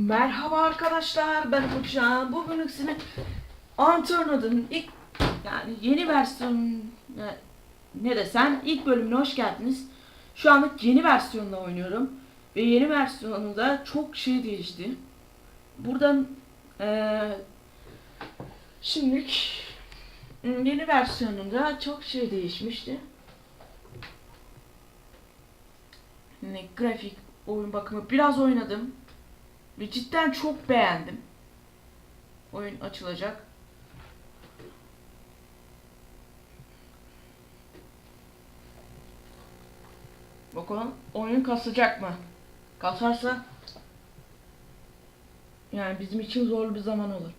Merhaba arkadaşlar ben Uçan. Bugün sizin Unturned'ın ilk yani yeni versiyon ne, ne desem ilk bölümüne hoş geldiniz. Şu anlık yeni versiyonla oynuyorum. Ve yeni versiyonunda çok şey değişti. Buradan eee şimdilik yeni versiyonunda çok şey değişmişti. Ne grafik, oyun bakımı biraz oynadım. Ve cidden çok beğendim. Oyun açılacak. Bakalım oyun kasacak mı? Kasarsa yani bizim için zor bir zaman olur.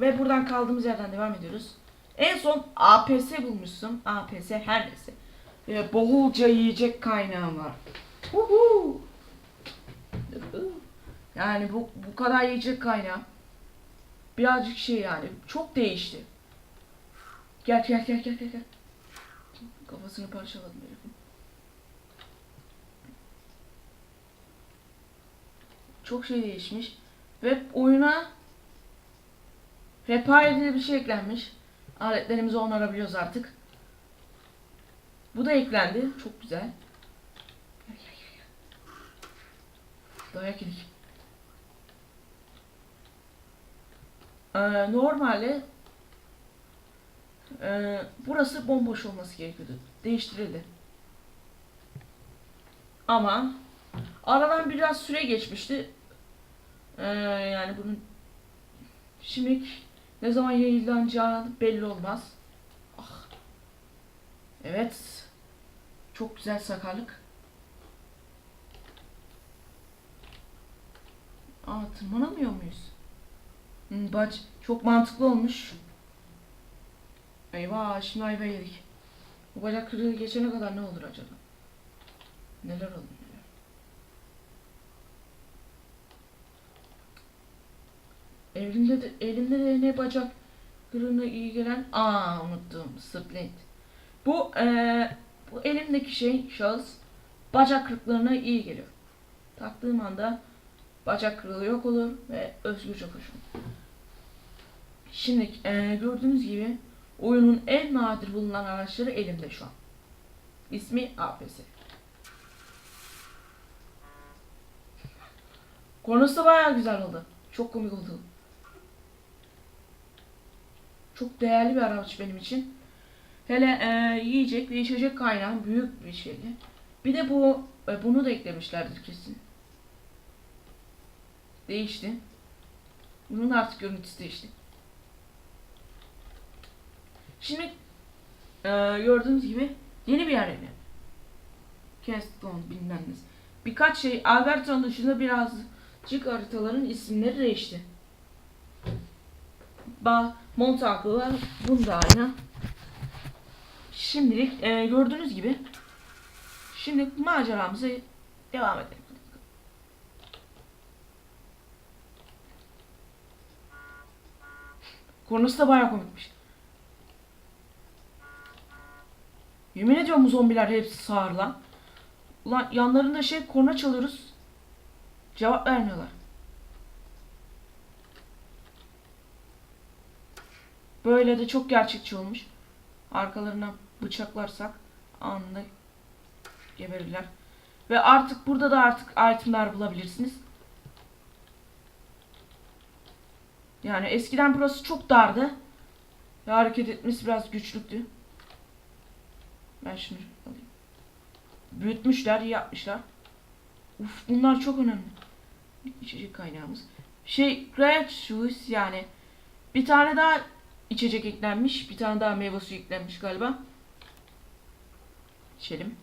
Ve buradan kaldığımız yerden devam ediyoruz. En son APS bulmuşsun. APS her neyse. Ve bolca yiyecek kaynağım var. Uhu. Yani bu bu kadar yiyecek kaynağı. Birazcık şey yani çok değişti. Gel gel gel gel gel. Kafasını parçaladım herifin. Çok şey değişmiş. Ve oyuna repair diye bir şey eklenmiş. Aletlerimizi onarabiliyoruz artık. Bu da eklendi. Çok güzel. Dayak yedik. Ee, normalde e, burası bomboş olması gerekiyordu. Değiştirildi. Ama aradan biraz süre geçmişti. Ee, yani bunun şimdi ne zaman yayınlanacağı belli olmaz. Ah. Evet. Çok güzel sakarlık. Aa tırmanamıyor muyuz? Bac çok mantıklı olmuş. Eyvah şimdi ayva yedik. Bu bacak kırığı geçene kadar ne olur acaba? Neler olur. Elimde de, elimde de ne bacak kırığına iyi gelen aa unuttum splint. Bu eee bu elimdeki şey şahıs bacak kırıklarına iyi geliyor. Taktığım anda bacak kırığı yok olur ve özgürce koşun. Şimdi eee, gördüğünüz gibi oyunun en nadir bulunan araçları elimde şu an. İsmi APS. Konusu da bayağı güzel oldu. Çok komik oldu. Çok değerli bir araç benim için. Hele eee, yiyecek ve içecek kaynağım büyük bir şeydi. Bir de bu e, bunu da eklemişlerdir kesin. Değişti. Bunun artık görüntüsü değişti. Şimdi eee, gördüğünüz gibi yeni bir yer evi. Keston bilmem ne. Birkaç şey Alberto'nun dışında birazcık haritaların isimleri değişti. Ba Montagu var. Bunda aynı. Şimdilik eee, gördüğünüz gibi şimdi maceramıza devam edelim. Konusu da bayağı komikmiş. Yemin ediyorum bu zombiler hepsi sağır lan. Ulan yanlarında şey korna çalıyoruz. Cevap vermiyorlar. Böyle de çok gerçekçi olmuş. Arkalarına bıçaklarsak anında geberirler. Ve artık burada da artık itemler bulabilirsiniz. Yani eskiden burası çok dardı. Ve hareket etmesi biraz güçlüktü. Ben şunu alayım. Büyütmüşler, iyi yapmışlar. Uf bunlar çok önemli. İçecek kaynağımız. Şey, grape juice yani bir tane daha içecek eklenmiş. Bir tane daha meyve suyu eklenmiş galiba. İçelim.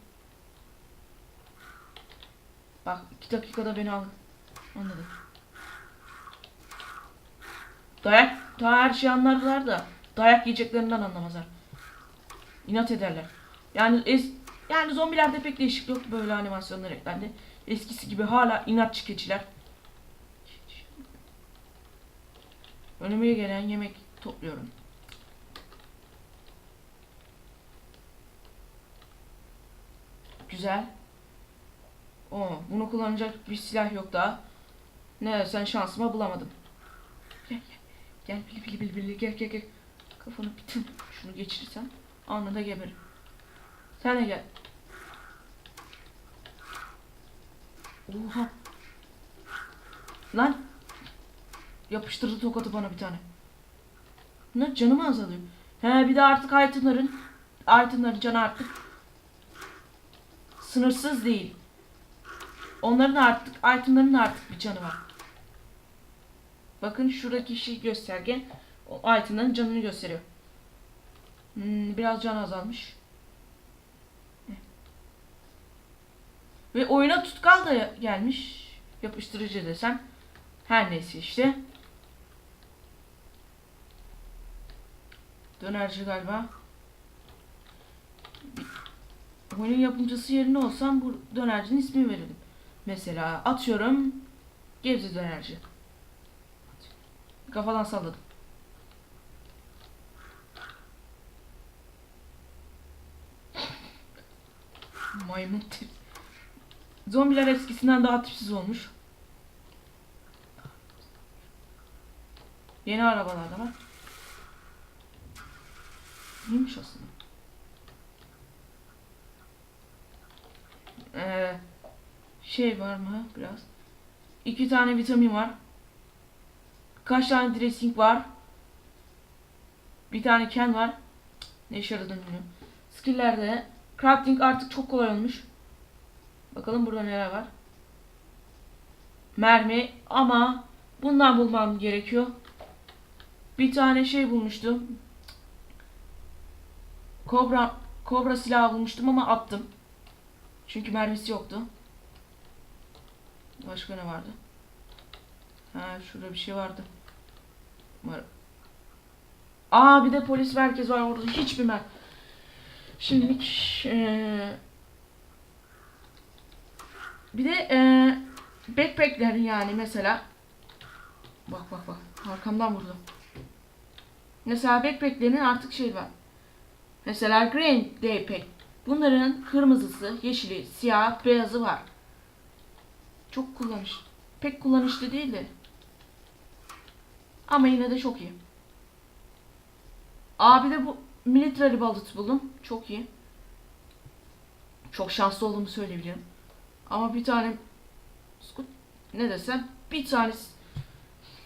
Bak iki dakikada beni al. Anladım. Dayak, daha her şey anlarlar da dayak yiyeceklerinden anlamazlar. İnat ederler. Yani es, yani zombilerde pek değişiklik yok böyle animasyonlar eklendi. Eskisi gibi hala inatçı keçiler. Önüme gelen yemek topluyorum. Güzel. Oo, bunu kullanacak bir silah yok daha. Ne sen şansıma bulamadım. Gel gel. Gel bili bili bili gel gel gel. Kafanı bitin. Şunu geçirsem anında geberim. Sen de gel. Oha. Lan. Yapıştırdı tokadı bana bir tane. Ne canım azalıyor. He bir de artık itemların itemların canı artık sınırsız değil. Onların artık itemların artık bir canı var. Bakın şuradaki şey gösterge o itemların canını gösteriyor. Hmm, biraz can azalmış. Ve oyuna tutkal da gelmiş. Yapıştırıcı desem. Her neyse işte. Dönerci galiba. Oyunun yapımcısı yerine olsam bu dönercinin ismini verirdim. Mesela atıyorum Gebze dönerci. Kafadan salladım. Maymun tip. Zombiler eskisinden daha tipsiz olmuş. Yeni arabalar da var. İyiymiş aslında. Ee, şey var mı biraz? İki tane vitamin var. Kaç tane dressing var? Bir tane ken var. Ne işe yaradığını bilmiyorum. Skill'lerde crafting artık çok kolay olmuş. Bakalım burada neler var. Mermi ama bundan bulmam gerekiyor. Bir tane şey bulmuştum. Kobra kobra silahı bulmuştum ama attım. Çünkü mermisi yoktu. Başka ne vardı? Ha şurada bir şey vardı. Var. Aa bir de polis merkezi var orada hiçbir mer. Şimdilik eee bir de eee backpacklerin yani mesela bak bak bak arkamdan vurdu. Mesela backpacklerin artık şey var. Mesela green daypack. Bunların kırmızısı, yeşili, siyah, beyazı var. Çok kullanış. Pek kullanışlı değil de. Ama yine de çok iyi. Abi de bu military bullet buldum. Çok iyi. Çok şanslı olduğumu söyleyebilirim. Ama bir tane ne desem bir tane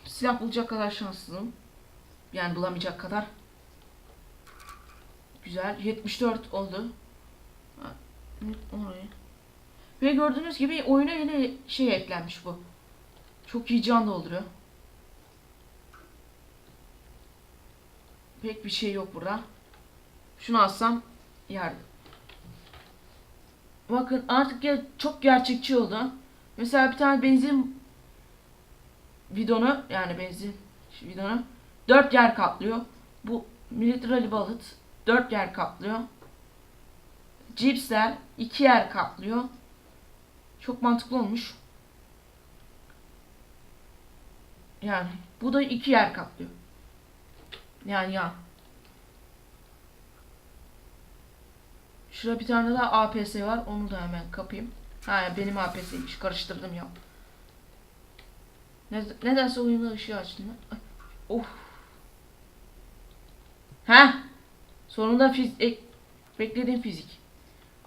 silah bulacak kadar şanslıyım. Yani bulamayacak kadar. Güzel. 74 oldu. Orayı. Ve gördüğünüz gibi oyuna yeni şey eklenmiş bu. Çok iyi can dolduruyor. Pek bir şey yok burada. Şunu alsam yerdim. Bakın artık ya çok gerçekçi oldu. Mesela bir tane benzin bidonu yani benzin bidonu dört yer kaplıyor. Bu military bullet dört yer kaplıyor. Cipsler iki yer kaplıyor. Çok mantıklı olmuş. Yani bu da iki yer kaplıyor. Yani ya. Şurada bir tane daha APS var. Onu da hemen kapayım. Ha benim APS'ymiş. Karıştırdım ya. Ne, nedense oyunda ışığı açtım. Ay, Of. Ha? Sonunda fizik. Beklediğim fizik.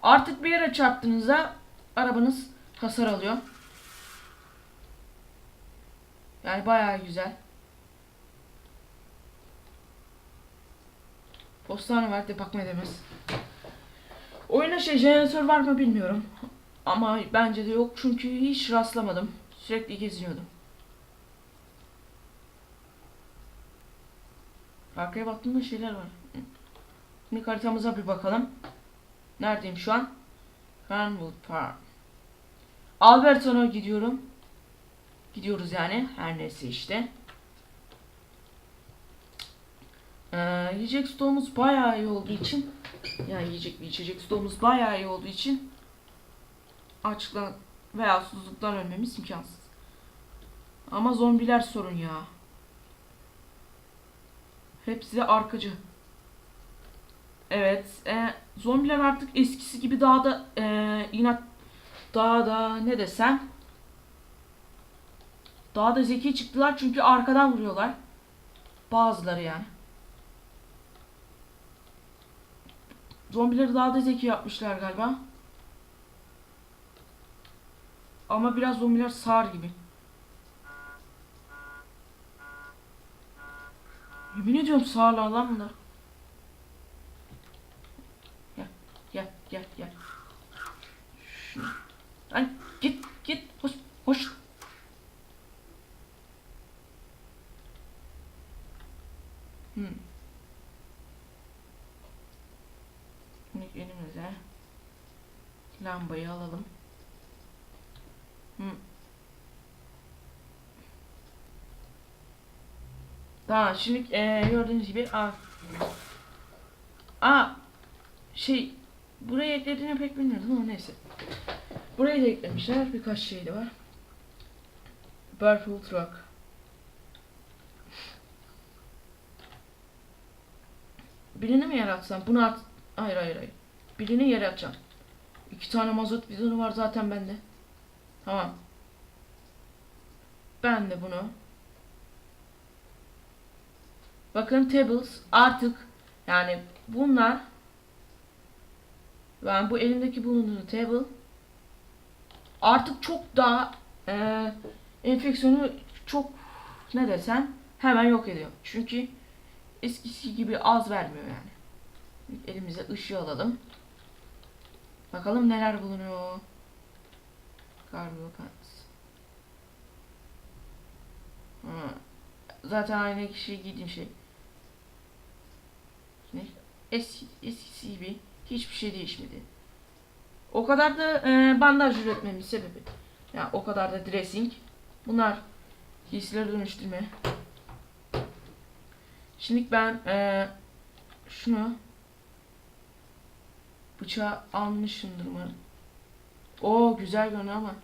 Artık bir yere çarptığınızda arabanız hasar alıyor. Yani bayağı güzel. Postane var departman edemez. Oyuna şey jeneratör var mı bilmiyorum. Ama bence de yok çünkü hiç rastlamadım. Sürekli geziniyordum. Arkaya baktığımda şeyler var. Şimdi haritamıza bir bakalım. Neredeyim şu an? Fernwood Farm. Alberton'a gidiyorum. Gidiyoruz yani. Her neyse işte. Ee, yiyecek stoğumuz bayağı iyi olduğu için yani yiyecek bir içecek stoğumuz bayağı iyi olduğu için açlıktan veya susuzluktan ölmemiz imkansız. Ama zombiler sorun ya. Hepsi de arkacı. Evet. E, zombiler artık eskisi gibi daha da e, inat daha da ne desem daha da zeki çıktılar çünkü arkadan vuruyorlar. Bazıları yani. Zombileri daha da zeki yapmışlar galiba. Ama biraz zombiler sağır gibi. Yemin ediyorum sağırlar lan bunlar. Gel gel gel gel. Şunu. Lan git git hoş hoş. Hmm. Şimdi elimize lambayı alalım. Hmm. Tamam şimdi eee gördüğünüz gibi a a şey buraya eklediğini pek bilmiyordum ama neyse. Burayı da eklemişler birkaç şey de var. Purple Truck. Birini mi yaratsam? Bunu at... Hayır hayır hayır. Birini yaratacağım. İki tane mazot bidonu var zaten bende. Tamam. Ben de bunu. Bakın tables artık yani bunlar ben bu elimdeki bulunduğu table artık çok daha eee enfeksiyonu çok ne desem hemen yok ediyor. Çünkü eskisi gibi az vermiyor yani. Elimize ışığı alalım. Bakalım neler bulunuyor. Karbonat. Ha. Zaten aynı kişi giydiğim şey. Ne? Eski, eskisi gibi hiçbir şey değişmedi. O kadar da e, bandaj üretmemin sebebi. Yani o kadar da dressing. Bunlar giysileri dönüştürme. Şimdi ben e, şunu bıçağı almışımdır umarım. Oo güzel görünüyor ama.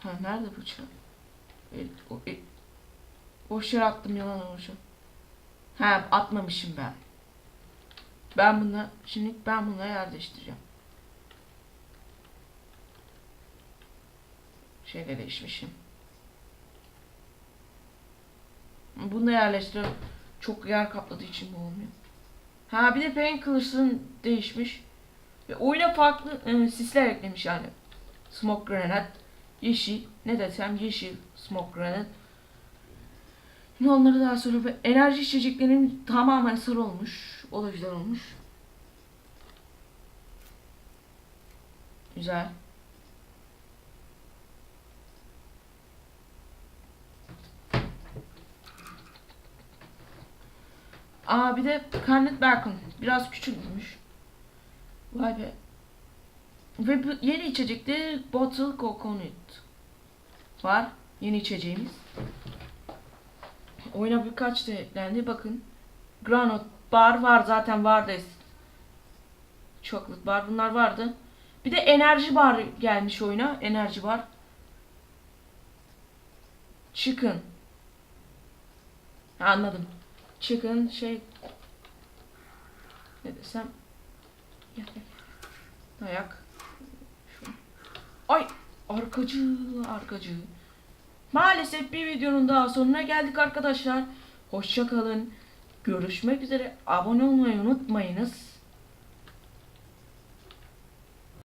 Ha nerede bıçak? E, o, e, boş yere attım yalan olmuşum. Ha atmamışım ben. Ben bunu şimdi ben bununla yerleştireceğim. Şeyle değişmişim. Bunu da yerleştiriyorum. Çok yer kapladığı için bu olmuyor. Ha bir de Pain kılıçların değişmiş. Ve oyuna farklı e, sisler eklemiş yani. Smoke grenade, yeşil, ne desem yeşil smoke grenade. Şimdi onları daha sonra ve enerji içeceklerin tamamen sarı olmuş. O da güzel olmuş. Güzel. Aa bir de Carnet Bacon. Biraz küçülmüş. Vay be. Ve bu yeni içecekte Bottle Coconut var. Yeni içeceğimiz. Oyuna birkaç da eklendi. Bakın. Granot bar var zaten vardı. Chocolate bar bunlar vardı. Bir de enerji bar gelmiş oyuna. Enerji bar. Chicken. Ha, anladım. Chicken şey ne desem gel gel. Dayak. Şu. Ay arkacı arkacı. Maalesef bir videonun daha sonuna geldik arkadaşlar. Hoşça kalın. Görüşmek üzere. Abone olmayı unutmayınız.